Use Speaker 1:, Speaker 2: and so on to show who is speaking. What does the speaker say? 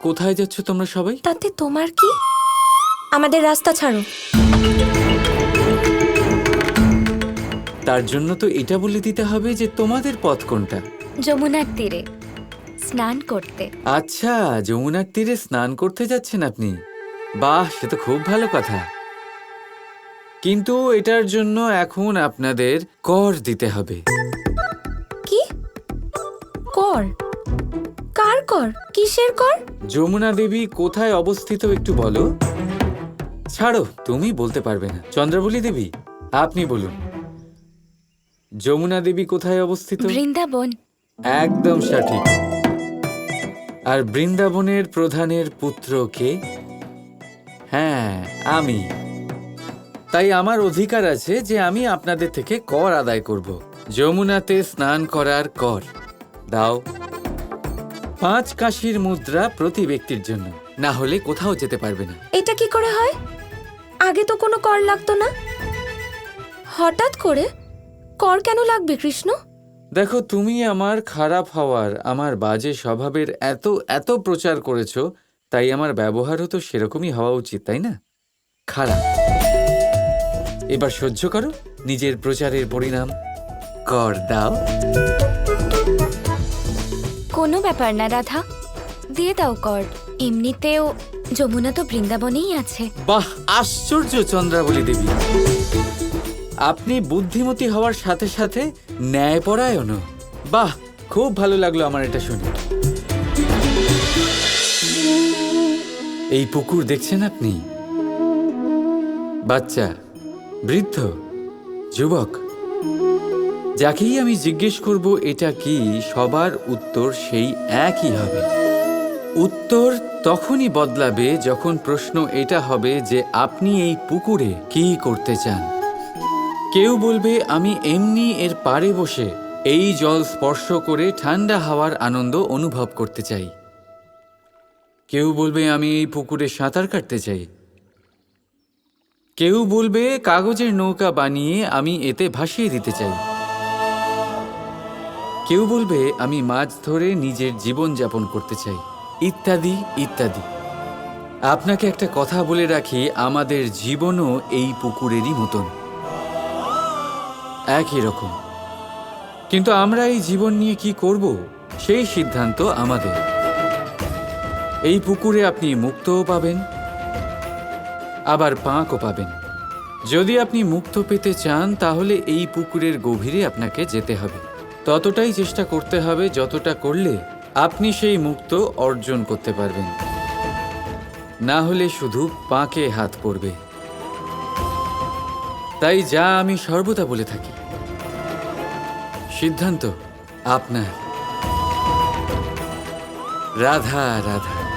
Speaker 1: কোথায় যাচ্ছ তোমরা সবাই?
Speaker 2: তাতে তোমার কি? আমাদের রাস্তা ছাড়ো।
Speaker 1: তার জন্য তো এটা বলে দিতে হবে যে তোমাদের পথ কোনটা?
Speaker 2: যমুনার তীরে স্নান করতে।
Speaker 1: আচ্ছা যমুনার তীরে স্নান করতে যাচ্ছেন আপনি। বাহ সে তো খুব ভালো কথা। কিন্তু এটার জন্য এখন আপনাদের কর দিতে হবে।
Speaker 2: কি? কর? কার কর? কিসের কর?
Speaker 1: যমুনা দেবী কোথায় অবস্থিত একটু বলো। ছাড়ো তুমি বলতে পারবে না। চন্দ্রাবলী দেবী আপনি বলুন। যমুনা দেবী কোথায় অবস্থিত?
Speaker 2: বৃন্দাবন।
Speaker 1: একদম সঠিক। আর বৃন্দাবনের প্রধানের পুত্র কে? হ্যাঁ আমি। তাই আমার অধিকার আছে যে আমি আপনাদের থেকে কর আদায় করব। যমুনাতে স্নান করার কর। দাও। পাঁচ কাশির মুদ্রা প্রতি ব্যক্তির জন্য। না হলে কোথাও যেতে পারবে না।
Speaker 2: এটা কি করে হয়? আগে তো কোনো কর লাগতো না। হঠাৎ করে কর কেন লাগবে কৃষ্ণ?
Speaker 1: দেখো তুমি আমার খারাপ হওয়ার আমার বাজে স্বভাবের এত এত প্রচার করেছ তাই আমার ব্যবহারও তো সেরকমই হওয়া উচিত তাই না? খারাপ। এবার সহ্য করো নিজের প্রচারের পরিণাম। কর দাও।
Speaker 2: কোনো ব্যাপার না, রাধা। দিয়ে দাও কর। এমনিতেও যমুনা তো বৃন্দাবনেই আছে।
Speaker 1: বাহ, আশ্চর্য চন্দ্রাবলী দেবী। আপনি বুদ্ধিমতী হওয়ার সাথে সাথে ন্যায়পরায়ণও। বাহ, খুব ভালো লাগল আমার এটা শুনে। এই পুকুর দেখছেন আপনি? বাচ্চা, বৃদ্ধ, যুবক। যাকেই আমি জিজ্ঞেস করব, এটা কি? সবার উত্তর সেই একই হবে। উত্তর তখনই বদলাবে যখন প্রশ্ন এটা হবে যে আপনি এই পুকুরে কি করতে চান? কেউ বলবে, আমি এমনি এর পাড়ে বসে এই জল স্পর্শ করে ঠান্ডা হাওয়ার আনন্দ অনুভব করতে চাই। কেউ বলবে, আমি এই পুকুরে সাঁতার কাটতে চাই। কেউ বলবে, কাগজের নৌকা বানিয়ে আমি এতে ভাসিয়ে দিতে চাই। কেউ বলবে, আমি মাছ ধরে নিজের জীবন যাপন করতে চাই। ইত্যাদি ইত্যাদি। আপনাকে একটা কথা বলে রাখি, আমাদের জীবনও এই পুকুরেরই মতন। একই রকম। কিন্তু আমরা এই জীবন নিয়ে কি করব? সেই সিদ্ধান্ত আমাদের। এই পুকুরে আপনি মুক্তও পাবেন, আবার পাঁকও পাবেন। যদি আপনি মুক্ত পেতে চান, তাহলে এই পুকুরের গভীরে আপনাকে যেতে হবে। ততটাই চেষ্টা করতে হবে যতটা করলে আপনি সেই মুক্ত অর্জন করতে পারবেন। না হলে শুধু পাঁকে হাত পড়বে। তাই যা আমি সর্বদা বলে থাকি। সিদ্ধান্ত আপনার। রাধা রাধা।